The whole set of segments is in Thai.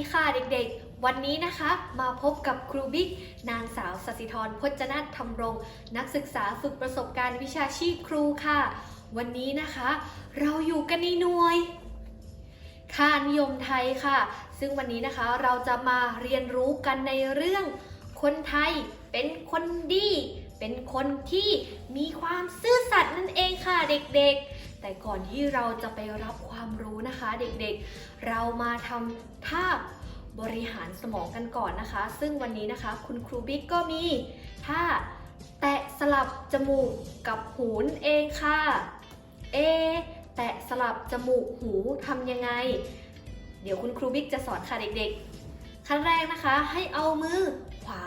ดีค่ะเด็กๆ วันนี้นะคะมาพบกับครูบิ๊กนางสาวสศิธรพจนาธรรมรงนักศึกษาฝึกประสบการณ์วิชาชีพครูค่ะ วันนี้นะคะ เราอยู่กันในหน่วย ค่านิยมไทยค่ะ ซึ่งวันนี้นะคะเราจะมาเรียนรู้กันในเรื่อง คนไทยเป็นคนดี เป็นคนที่มีความซื่อสัตย์นั่นเองค่ะเด็กๆ แต่ก่อนที่เราจะไปรับความรู้นะคะ เด็กๆ เรามาทำท่าบริหารสมองกันก่อนนะคะ ซึ่งวันนี้นะคะคุณครูบิ๊กก็มีท่าแตะสลับจมูกกับหูนเองค่ะ เอ แตะสลับจมูกหูทำยังไง เดี๋ยวคุณครูบิ๊กจะสอนค่ะเด็กๆ ขั้นแรกนะคะให้เอามือขวา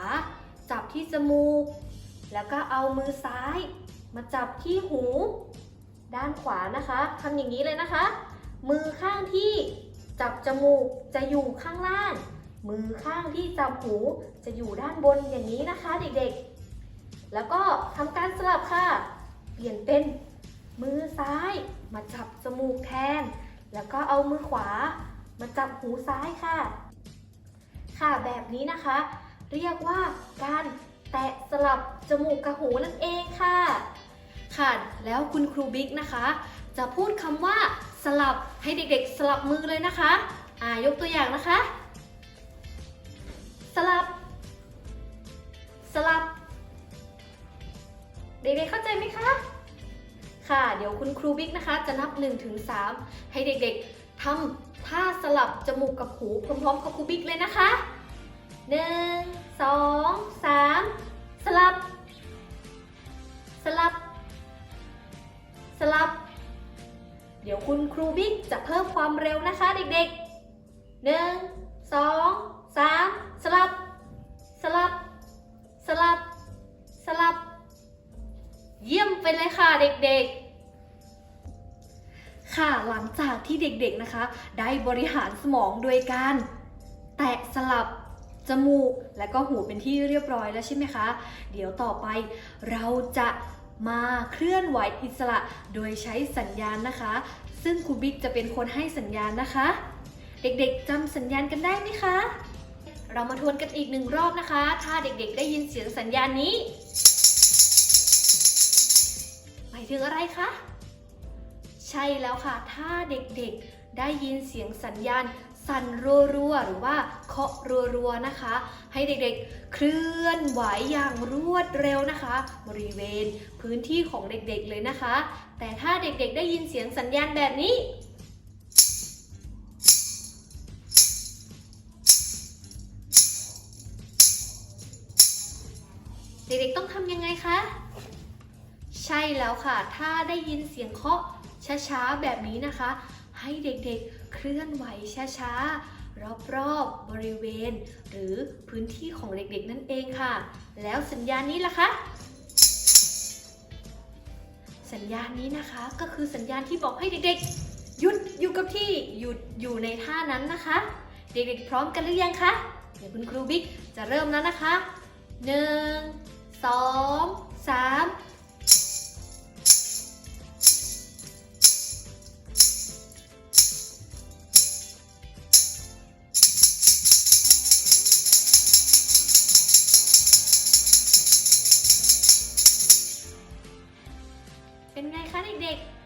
จับที่จมูก แล้วก็เอามือซ้าย มาจับที่หู ด้านขวานะคะทำอย่างนี้เลยนะคะ มือข้างที่จับจมูกจะอยู่ข้างล่าง มือข้างที่จับหูจะอยู่ด้านบนอย่างนี้นะคะเด็กๆ แล้วก็ทำการสลับค่ะ เปลี่ยนเป็นมือซ้ายมาจับจมูกแทน แล้วก็เอามือขวามาจับหูซ้ายค่ะ ค่ะแบบนี้นะคะ เรียกว่าการแตะสลับจมูกกับหูนั่นเองค่ะ ค่ะ แล้วคุณครูบิ๊กนะคะ จะพูดคำว่าสลับให้เด็กๆ สลับมือเลยนะคะ อ่ายกตัวอย่างนะคะ สลับ สลับ เด็กๆเข้าใจไหมคะค่ะ เดี๋ยวคุณครูบิ๊กนะคะ จะนับ1ถึง3ให้เด็กๆทำท่าสลับจมูกกับหูพร้อมๆกับครูบิ๊กเลยนะคะหนึ่งสองสามสลับ ลับ เดี๋ยวคุณครูบิ๊กจะเพิ่มความเร็วนะคะเด็กๆหนึ่งสองสามสลับ สลับ สลับ สลับ เยี่ยมไปเลยค่ะเด็กๆค่ะหลังจากที่เด็กๆนะคะ ได้บริหารสมองโดยการ แตะสลับจมูกและก็หูเป็นที่เรียบร้อยแล้วใช่ไหมคะ เดี๋ยวต่อไปเราจะ มาเคลื่อนไหวอิสระโดยใช้สัญญาณนะคะ ซึ่งครูบิ๊กจะเป็นคนให้สัญญาณนะคะ เด็กๆจำสัญญาณกันได้ไหมคะ เรามาทวนกันอีกหนึ่งรอบนะคะ ถ้าเด็กๆ ได้ยินเสียงสัญญาณนี้หมายถึงอะไรคะ ใช่แล้วค่ะ ถ้าเด็กๆ ได้ยินเสียงสัญญาณ สั่นรัวๆ หรือว่าเคาะรัวๆ นะคะ ให้เด็กๆ เคลื่อนไหวอย่างรวดเร็วนะคะ บริเวณพื้นที่ของเด็กๆเลยนะคะ แต่ถ้าเด็กๆได้ยินเสียงสัญญาณแบบนี้ เด็กๆต้องทำยังไงคะ ใช่แล้วค่ะ ถ้าได้ยินเสียงเคาะช้าๆแบบนี้นะคะ ให้เด็กๆเคลื่อนไหวช้าๆ รอบๆบบริเวณ หรือพื้นที่ของเด็กๆนั่นเองค่ะ แล้วสัญญาณนี้ล่ะคะสัญญาณนี้นะคะก็คือสัญญาณที่บอกให้เด็กๆ หยุดอยู่กับที่หยุดอยู่ในท่านั้นนะคะ เด็กๆพร้อมกันหรือยังคะเดี๋ยวคุณครูบิ๊กจะเริ่มแล้วนะคะ 1 2 3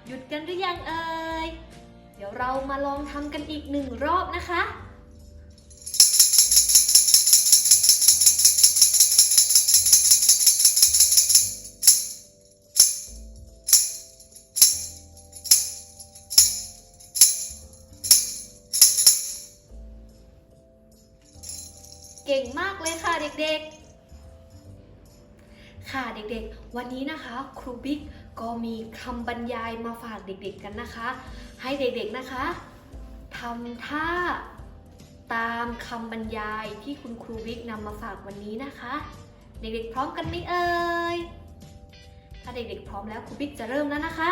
หยุดกันหรือยังเอ่ย เดี๋ยวเรามาลองทำกันอีกหนึ่งรอบนะคะ เก่งมากเลยค่ะเด็กๆ ค่ะเด็กๆ วันนี้นะคะ ครูบิ๊ก ก็มีคำบรรยายมาฝากเด็กๆกันนะคะ ให้เด็กๆนะคะทำท่าตามคำบรรยายที่คุณครูบิ๊กนำมาฝากวันนี้นะคะ เด็กๆพร้อมกันไหมเอ่ยถ้าเด็กๆพร้อมแล้วครูบิ๊กจะเริ่มแล้วนะคะ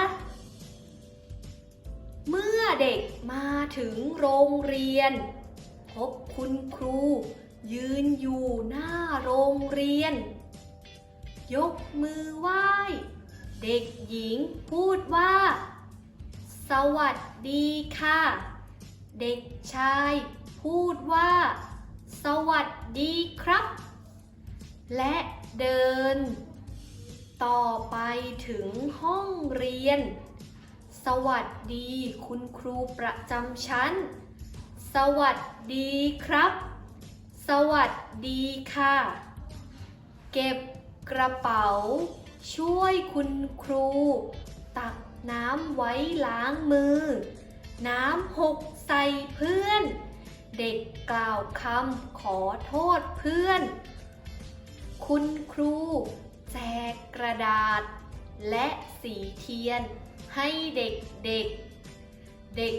เมื่อเด็กมาถึงโรงเรียน พบคุณครู ยืนอยู่หน้าโรงเรียน ยกมือไหว้ เด็กหญิงพูดว่า สวัสดีค่ะ เด็กชายพูดว่า สวัสดีครับ และเดิน ต่อไปถึงห้องเรียน สวัสดีคุณครูประจำชั้น สวัสดีครับ สวัสดีค่ะ เก็บกระเป๋า ช่วยคุณครู ตักน้ำไว้ล้างมือ น้ำหกใส่เพื่อน เด็กกล่าวคำขอโทษเพื่อน คุณครู แจกกระดาษ และสีเทียนให้เด็กเด็ก เด็ก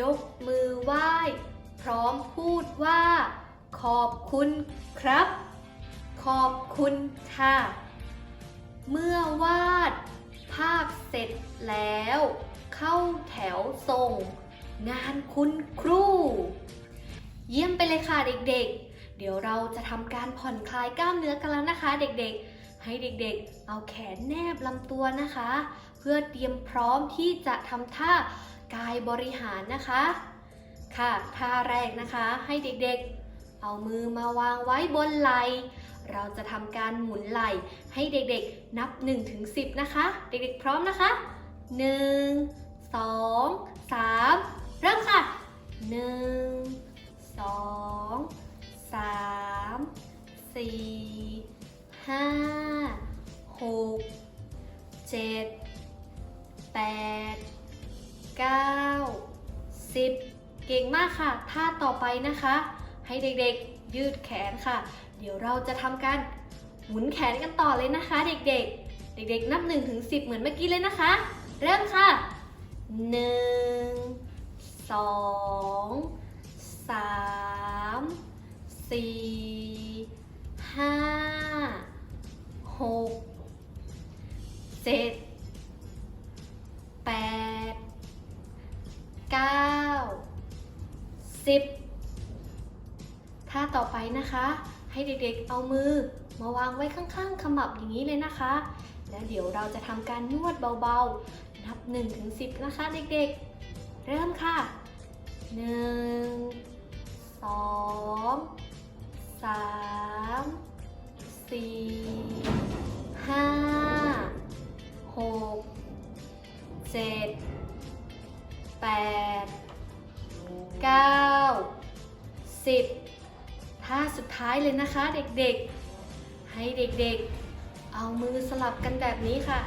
ยกมือไหว้ พร้อมพูดว่า ขอบคุณครับ ขอบคุณค่ะ เมื่อวาด ภาพเสร็จแล้ว เข้าแถวส่ง งานคุณครู เยี่ยมไปเลยค่ะเด็กๆ เดี๋ยวเราจะทำการผ่อนคลายกล้ามเนื้อกันแล้วนะคะ เด็กๆ ให้เด็กๆ เอาแขนแนบลำตัวนะคะ เพื่อเตรียมพร้อมที่จะทำท่ากายบริหารนะคะ ค่ะท่าแรกนะคะให้เด็กๆ เอามือมาวางไว้บนไหล่ เราจะทำการหมุนไหล่ให้เด็กๆนับ1ถึง10 นะคะ เด็กๆพร้อมนะคะ 1 2 3 เริ่มค่ะ 1 2 3 4 5 6 7 8 9 10 เก่งมากค่ะ ท่าต่อไปนะคะ ให้เด็กๆยืดแขนค่ะ เดี๋ยวเราจะทำการหมุนแขนกันต่อเลยนะคะ เด็กๆ เด็กๆ นับ1ถึง10 เหมือนเมื่อกี้เลยนะคะ เริ่มค่ะ 1 2 3 4 5 6 7 8 9 10 ท่าต่อไปนะคะ ให้เด็กๆ เอามือ มาวางไว้ข้างๆ ขมับอย่างนี้เลยนะคะ แล้วเดี๋ยวเราจะทำการนวดเบาๆ นับ1ถึง10 นะคะเด็กๆ เริ่มค่ะ 1 2 3 4 5 6 7 8 9 10 ท่าสุดท้ายเลยนะคะเด็กๆ ให้เด็กๆ เอามือสลับกันแบบนี้ค่ะ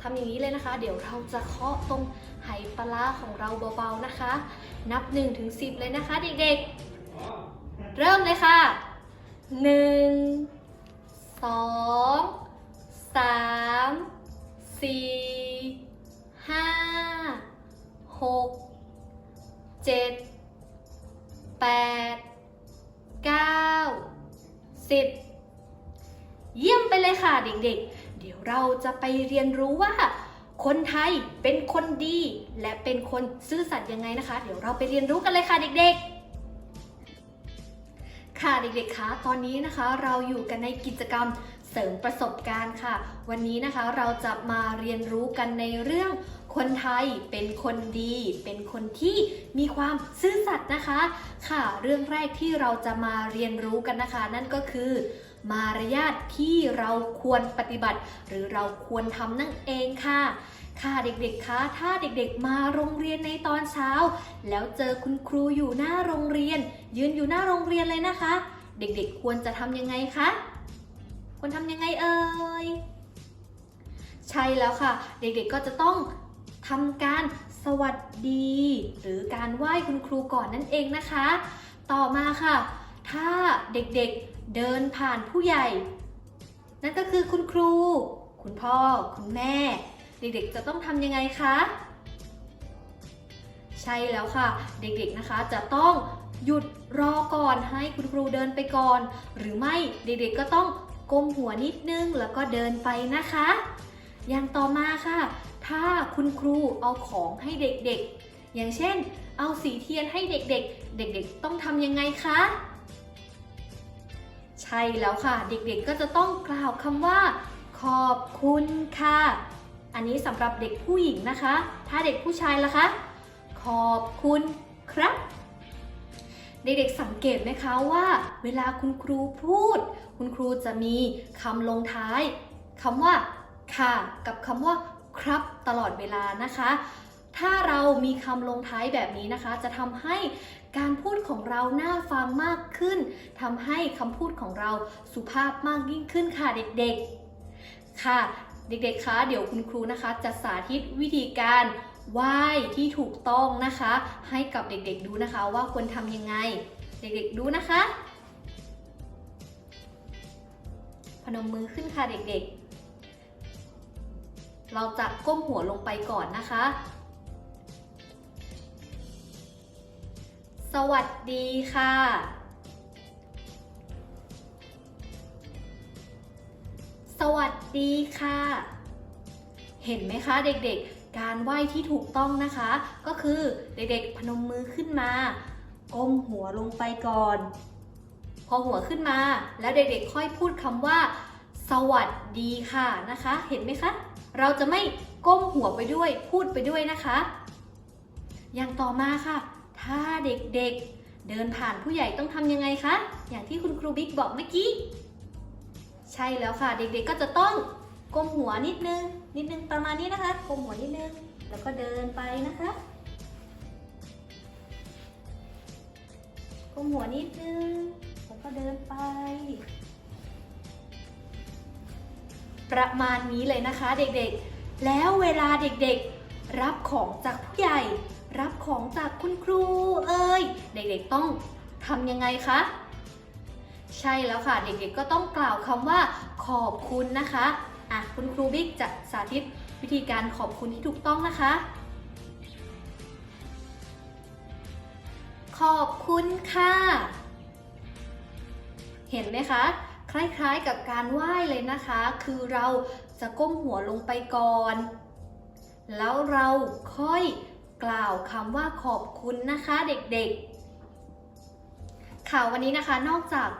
ทำอย่างนี้เลยนะคะ เดี๋ยวเราจะเคาะตรงไหปลาร้าของเราเบาๆนะคะ นับ1ถึง10 เลยนะคะ เด็กๆ เริ่มเลยค่ะ 1 2 3 4 5 6 7 8 9 10เยี่ยมไปเลยค่ะเด็กๆ เดี๋ยวเราจะไปเรียนรู้ว่า คนไทยเป็นคนดี และเป็นคนซื่อสัตย์ยังไงนะคะ เดี๋ยวเราไปเรียนรู้กันเลยค่ะเด็กๆค่ะเด็กๆ คะ ตอนนี้นะคะเราอยู่กันในกิจกรรมเสริมประสบการณ์ค่ะ วันนี้นะคะเราจะมาเรียนรู้กันในเรื่อง คนไทยเป็นคนดี เป็นคนที่มีความซื่อสัตย์นะคะ ค่ะ เรื่องแรกที่เราจะมาเรียนรู้กันนะคะ นั่นก็คือมารยาทที่เราควรปฏิบัติ หรือเราควรทำนั่นเองค่ะ ค่ะเด็กๆคะถ้าเด็กๆ มาโรงเรียนในตอนเช้า แล้วเจอคุณครูอยู่หน้าโรงเรียน ยืนอยู่หน้าโรงเรียนเลยนะคะ เด็กๆ ควรจะทำยังไงคะควรทำยังไงเอ่ยใช่แล้วค่ะ เด็กๆก็จะต้อง ทำการสวัสดี หรือการไหว้คุณครูก่อนนั่นเองนะคะ ต่อมาค่ะ ถ้าเด็กๆเดินผ่านผู้ใหญ่ นั่นก็คือคุณครู คุณพ่อ คุณแม่ เด็กๆจะต้องทำยังไงคะใช่แล้วค่ะ เด็กๆนะคะจะต้องหยุดรอก่อนให้คุณครูเดินไปก่อน หรือไม่เด็กๆก็ต้องก้มหัวนิดนึงแล้วก็เดินไปนะคะ อย่างต่อมาค่ะ ถ้าคุณครูเอาของให้เด็กๆ อย่างเช่น เอาสีเทียนให้เด็กๆ เด็กๆ ต้องทำยังไงคะ ใช่แล้วค่ะ เด็กๆ ก็จะต้องกล่าวคำว่า ขอบคุณค่ะ อันนี้สำหรับเด็กผู้หญิงนะคะ ถ้าเด็กผู้ชายล่ะคะ ขอบคุณครับเด็กๆสังเกตไหมคะว่า เวลาคุณครูพูด คุณครูจะมีคำลงท้ายคำว่า ค่ะ กับคำว่า ครับตลอดเวลานะคะ ถ้าเรามีคำลงท้ายแบบนี้นะคะ จะทำให้การพูดของเราน่าฟังมากขึ้นทำให้คำพูดของเราสุภาพมากยิ่งขึ้นค่ะเด็กๆ ค่ะ เด็กๆ คะ เดี๋ยวคุณครูนะคะ จะสาธิตวิธีการไหว้ที่ถูกต้องนะคะ ให้กับเด็กๆดูนะคะว่าควรทำยังไง เด็กๆดูนะคะ พนมมือขึ้นค่ะเด็กๆ เราจะก้มหัวลงไปก่อนนะคะ สวัสดีค่ะ สวัสดีค่ะ เห็นไหมคะเด็กๆ การไหว้ที่ถูกต้องนะคะ ก็คือเด็กๆพนมมือขึ้นมา ก้มหัวลงไปก่อน พอหัวขึ้นมาแล้วเด็กๆ ค่อยพูดคำว่า สวัสดีค่ะนะคะ เห็นไหมคะ เราจะไม่ก้มหัวไปด้วยพูดไปด้วยนะคะ อย่างต่อมาค่ะ ถ้าเด็กๆเดินผ่านผู้ใหญ่ต้องทำยังไงคะ อย่างที่คุณครูบิ๊กบอกเมื่อกี้ ใช่แล้วค่ะ เด็กๆก็จะต้องก้มหัวนิดนึง นิดนึงประมาณนี้นะคะก้มหัวนิดนึง แล้วก็เดินไปนะคะก้มหัวนิดนึง แล้วก็เดินไป ประมาณนี้เลยนะคะเด็กๆ แล้วเวลาเด็กๆ รับของจากผู้ใหญ่ รับของจากคุณครูเอ้ยเด็กๆต้องทำยังไงคะใช่แล้วค่ะ เด็กๆก็ต้องกล่าวคำว่าขอบคุณนะคะอะคุณครูบิ๊กจะสาธิตวิธีการขอบคุณที่ถูกต้องนะคะ ขอบคุณค่ะ เห็นไหมคะ คล้ายๆกับการไหว้เลยนะคะ คือเราจะก้มหัวลงไปก่อน แล้วเราค่อยกล่าวคำว่าขอบคุณนะคะเด็กๆ ค่ะวันนี้นะคะนอกจาก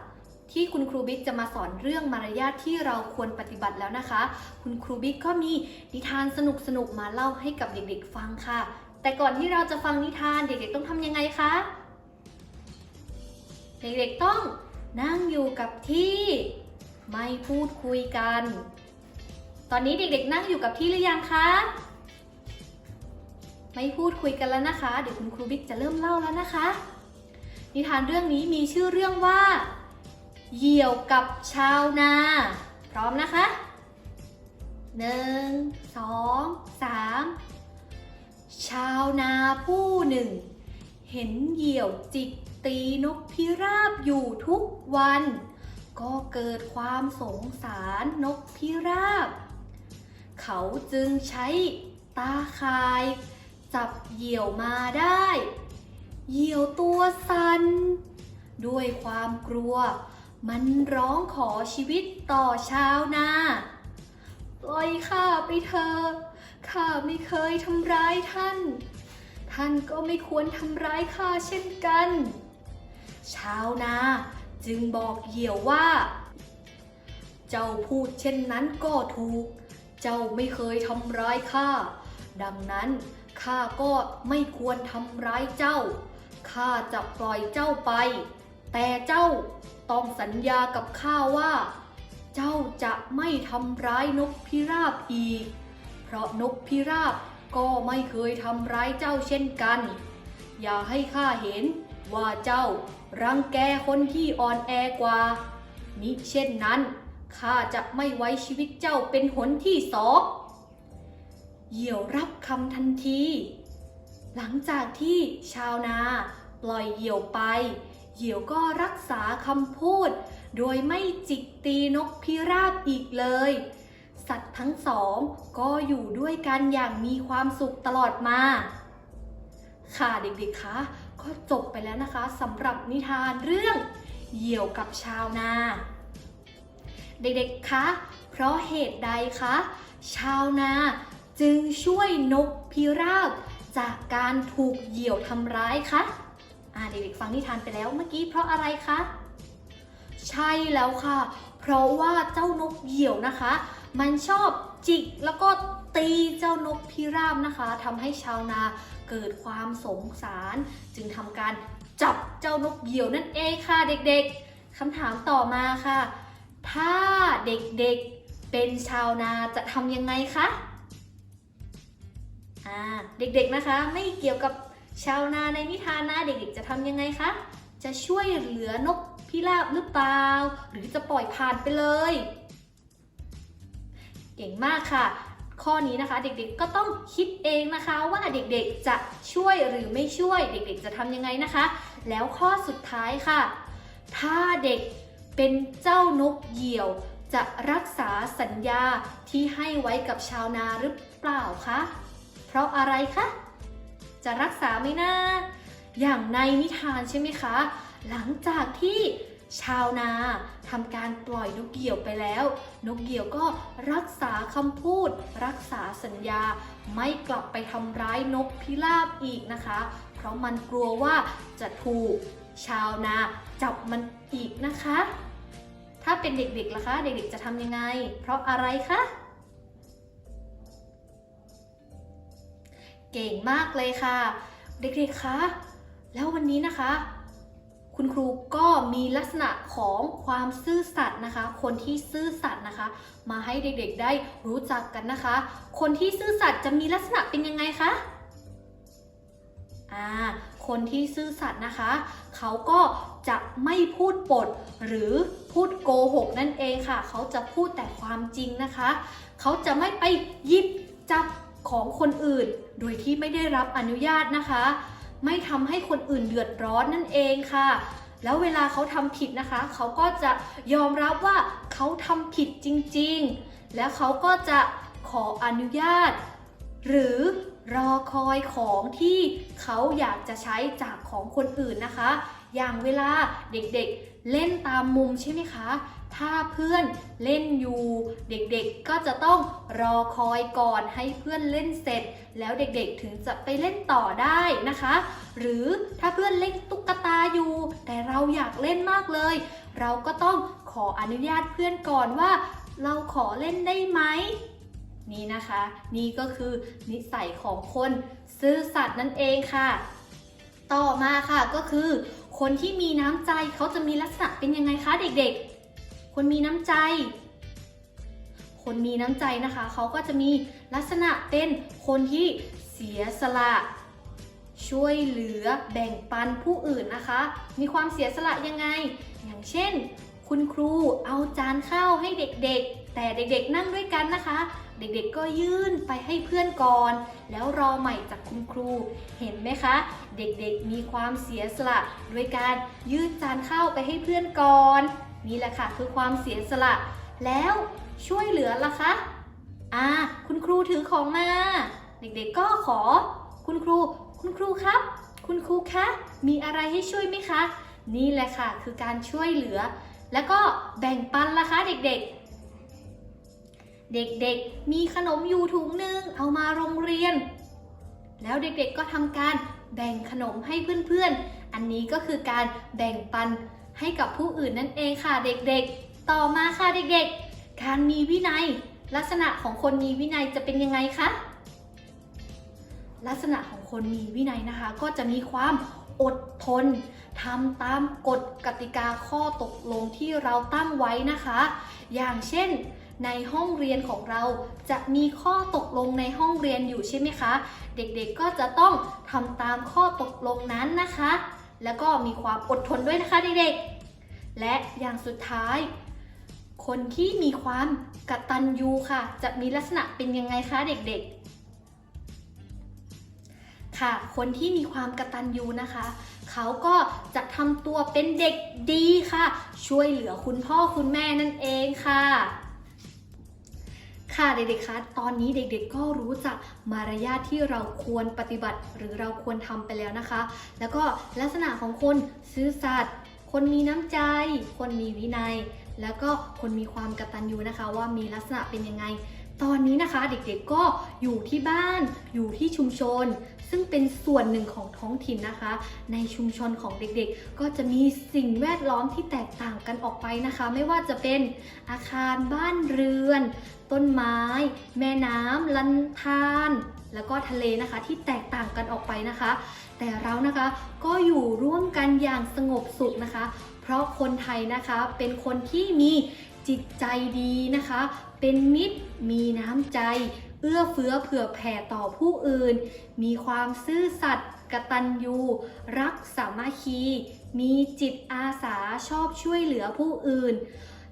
ที่คุณครูบิ๊กจะมาสอนเรื่องมารยาทที่เราควรปฏิบัติแล้วนะคะ คุณครูบิ๊กก็มีนิทานสนุกๆมาเล่าให้กับเด็กๆฟังค่ะ แต่ก่อนที่เราจะฟังนิทานเด็กๆต้องทำยังไงคะ เด็กๆต้อง นั่งอยู่กับที่ไม่พูดคุยกัน ตอนนี้เด็กๆ นั่งอยู่กับที่หรือยังคะ ไม่พูดคุยกันแล้วนะคะ เดี๋ยวคุณครูบิ๊กจะเริ่มเล่าแล้วนะคะ นิทานเรื่องนี้มีชื่อเรื่องว่า เหยี่ยวกับชาวนา พร้อมนะคะหนึ่งสองสามชาวนาผู้หนึ่ง เห็นเหยี่ยวจิก ตีนกพิราบอยู่ทุกวัน ก็เกิดความสงสารนกพิราบ เขาจึงใช้ตาข่าย จับเหยี่ยวมาได้ เหยี่ยวตัวสัน่นด้วยความกลัว มันร้องขอชีวิตต่อชาวนาปล่อยข้าไปเถอะข้าไม่เคยทำร้ายท่าน ท่านก็ไม่ควรทำร้ายข้าเช่นกัน ชาวนาจึงบอกเหยี่ยวว่า เจ้าพูดเช่นนั้นก็ถูก เจ้าไม่เคยทำร้ายข้า ดังนั้นข้าก็ไม่ควรทำร้ายเจ้า ข้าจะปล่อยเจ้าไป แต่เจ้าต้องสัญญากับข้าว่า เจ้าจะไม่ทำร้ายนกพิราบอีก เพราะนกพิราบก็ไม่เคยทำร้ายเจ้าเช่นกัน อย่าให้ข้าเห็นว่าเจ้า รังแกคนที่อ่อนแอกว่า มิเช่นนั้นข้าจะไม่ไว้ชีวิตเจ้าเป็นหนที่สองเหยี่ยวรับคำทันที หลังจากที่ชาวนาปล่อยเหยี่ยวไป เหยี่ยวก็รักษาคำพูด โดยไม่จิกตีนกพิราบอีกเลย สัตว์ทั้งสองก็อยู่ด้วยกันอย่างมีความสุขตลอดมา ค่ะเด็กๆคะ ก็จบไปแล้วนะคะสำหรับนิทานเรื่องเหยี่ยวกับชาวนา เด็กๆคะเพราะเหตุใดคะชาวนาจึงช่วยนกพิราบจากการถูกเหยี่ยวทำร้ายคะอ่าเด็กๆฟังนิทานไปแล้วเมื่อกี้เพราะอะไรคะใช่แล้วค่ะ เพราะว่าเจ้านกเหยี่ยวนะคะ มันชอบจิกแล้วก็ตีเจ้านกพิราบนะคะทำให้ชาวนา เกิดความสงสาร จึงทำการจับเจ้านกเหยี่ยวนั่นเองค่ะเด็กๆคำถามต่อมาค่ะ ถ้าเด็กๆเป็นชาวนาจะทำยังไงคะอ่าเด็กๆนะคะไม่เกี่ยวกับชาวนาในนิทานนะเด็กๆ จะทำยังไงคะ จะช่วยเหลือนกพิราบหรือเปล่า หรือจะปล่อยผ่านไปเลย เก่งมากค่ะ ข้อนี้นะคะเด็กๆก็ต้องคิดเองนะคะ ว่าเด็กๆจะช่วยหรือไม่ช่วย เด็กๆจะทำยังไงนะคะ แล้วข้อสุดท้ายค่ะ ถ้าเด็กเป็นเจ้านกเหยี่ยว จะรักษาสัญญาที่ให้ไว้กับชาวนาหรือเปล่าคะเพราะอะไรคะจะรักษาไหมนะอย่างในนิทานใช่ไหมคะ หลังจากที่ ชาวนาทำการปล่อยนกเหยี่ยวไปแล้ว นกเหยี่ยวก็รักษาคำพูด รักษาสัญญา ไม่กลับไปทำร้ายนกพิราบอีกนะคะ เพราะมันกลัวว่าจะถูกชาวนาจับมันอีกนะคะ ถ้าเป็นเด็กๆล่ะคะ เด็กๆจะทำยังไง เพราะอะไรคะเก่งมากเลยค่ะ เด็กๆคะแล้ววันนี้นะคะ คุณครูก็มีลักษณะของความซื่อสัตย์นะคะ คนที่ซื่อสัตย์นะคะ มาให้เด็กๆได้รู้จักกันนะคะ คนที่ซื่อสัตย์จะมีลักษณะเป็นยังไงคะอ่าคนที่ซื่อสัตย์นะคะ เขาก็จะไม่พูดปดหรือพูดโกหกนั่นเองค่ะ เขาจะพูดแต่ความจริงนะคะ เขาจะไม่ไปยิบจับของคนอื่น โดยที่ไม่ได้รับอนุญาตนะคะ ไม่ทำให้คนอื่นเดือดร้อนนั่นเองค่ะ แล้วเวลาเขาทำผิดนะคะ เขาก็จะยอมรับว่าเขาทำผิดจริงๆ แล้วเขาก็จะขออนุญาต หรือรอคอยของที่เขาอยากจะใช้จากของคนอื่นนะคะ อย่างเวลาเด็กๆเล่นตามมุมใช่ไหมคะ ถ้าเพื่อนเล่นอยู่ เด็กๆก็จะต้องรอคอยก่อนให้เพื่อนเล่นเสร็จ แล้วเด็กๆถึงจะไปเล่นต่อได้นะคะ หรือถ้าเพื่อนเล่นตุ๊กตาอยู่ แต่เราอยากเล่นมากเลย เราก็ต้องขออนุญาตเพื่อนก่อนว่า เราขอเล่นได้ไหมนี่นะคะ นี่ก็คือนิสัยของคนซื่อสัตย์นั่นเองค่ะ ต่อมาค่ะก็คือ คนที่มีน้ำใจเขาจะมีลักษณะเป็นยังไงคะเด็กๆ คนมีน้ำใจ คนมีน้ำใจนะคะเขาก็จะมีลักษณะเป็นคนที่เสียสละ ช่วยเหลือแบ่งปันผู้อื่นนะคะ มีความเสียสละยังไง อย่างเช่น คุณครูเอาจานข้าวให้เด็กๆ แต่เด็กๆนั่งด้วยกันนะคะ เด็กๆก็ยื่นไปให้เพื่อนก่อน แล้วรอใหม่จากคุณครู เห็นไหมคะ เด็กๆมีความเสียสละ ด้วยการยื่นจานข้าวไปให้เพื่อนก่อน นี่แหละค่ะคือความเสียสละ แล้วช่วยเหลือล่ะคะอ่าคุณครูถือของมา เด็กๆก็ขอ คุณครู คุณครูครับ คุณครูคะ มีอะไรให้ช่วยไหมคะ นี่แหละค่ะคือการช่วยเหลือ แล้วก็แบ่งปันล่ะคะ เด็กๆเด็กๆ มีขนมอยู่ถุงหนึ่งเอามาโรงเรียน แล้วเด็กๆ ก็ทำการแบ่งขนมให้เพื่อนๆ อันนี้ก็คือการแบ่งปัน ให้กับผู้อื่นนั่นเองค่ะเด็กๆ ต่อมาค่ะเด็กๆ การมีวินัย ลักษณะของคนมีวินัยจะเป็นยังไงคะลักษณะของคนมีวินัยนะคะ ก็จะมีความอดทนทำตามกฎกติกาข้อตกลงที่เราตั้งไว้นะคะ อย่างเช่นในห้องเรียนของเราจะมีข้อตกลงในห้องเรียนอยู่ใช่ไหมคะ เด็กๆก็จะต้องทำตามข้อตกลงนั้นนะคะ แล้วก็มีความอดทนด้วยนะคะเด็กๆ และอย่างสุดท้าย คนที่มีความกตัญญูค่ะ จะมีลักษณะเป็นยังไงคะเด็กๆ ค่ะ คนที่มีความกตัญญูนะคะ เขาก็จะทำตัวเป็นเด็กดีค่ะ ช่วยเหลือคุณพ่อคุณแม่นั่นเองค่ะ ค่ะเด็กๆคะตอนนี้เด็กๆก็รู้จักมารยาทที่เราควรปฏิบัติ หรือเราควรทำไปแล้วนะคะ แล้วก็ลักษณะของคนซื่อสัตย์คนมีน้ำใจ คนมีวินัย แล้วก็คนมีความกตัญญูนะคะ ว่ามีลักษณะเป็นยังไง ตอนนี้นะคะเด็กๆก็อยู่ที่บ้าน อยู่ที่ชุมชน ซึ่งเป็นส่วนหนึ่งของท้องถิ่นนะคะ ในชุมชนของเด็กๆ ก็จะมีสิ่งแวดล้อมที่แตกต่างกันออกไปนะคะ ไม่ว่าจะเป็นอาคารบ้านเรือน ต้นไม้ แม่น้ำลำธารแล้วก็ทะเลนะคะที่แตกต่างกันออกไปนะคะ แต่เรานะคะก็อยู่ร่วมกันอย่างสงบสุขนะคะ เพราะคนไทยนะคะเป็นคนที่มีจิตใจดีนะคะ เป็นมิตรมีน้ำใจ เอื้อเฟื้อเผื่อแผ่ต่อผู้อื่น มีความซื่อสัตย์กตัญญูรักสามัคคี มีจิตอาสาชอบช่วยเหลือผู้อื่น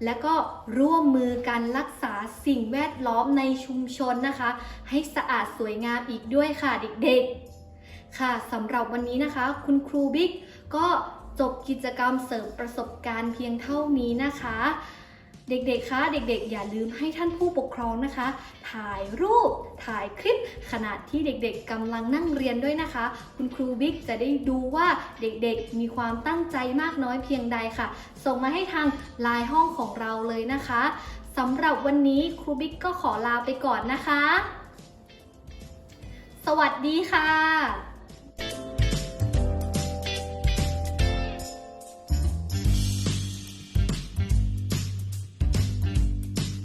และก็ร่วมมือกันรักษาสิ่งแวดล้อมในชุมชนนะคะ ให้สะอาดสวยงามอีกด้วยค่ะเด็กๆ ค่ะสำหรับวันนี้นะคะ คุณครูบิ๊กก็จบกิจกรรมเสริมประสบการณ์เพียงเท่านี้นะคะ เด็กๆ คะ เด็กๆ อย่าลืมให้ท่านผู้ปกครองนะคะ ถ่ายรูป ถ่ายคลิป ขณะที่เด็กๆกำลังนั่งเรียนด้วยนะคะ คุณครูบิ๊กจะได้ดูว่าเด็กๆ มีความตั้งใจมากน้อยเพียงใดค่ะ ส่งมาให้ทางไลน์ห้องของเราเลยนะคะสำหรับวันนี้ครูบิ๊กก็ขอลาไปก่อนนะคะ สวัสดีค่ะ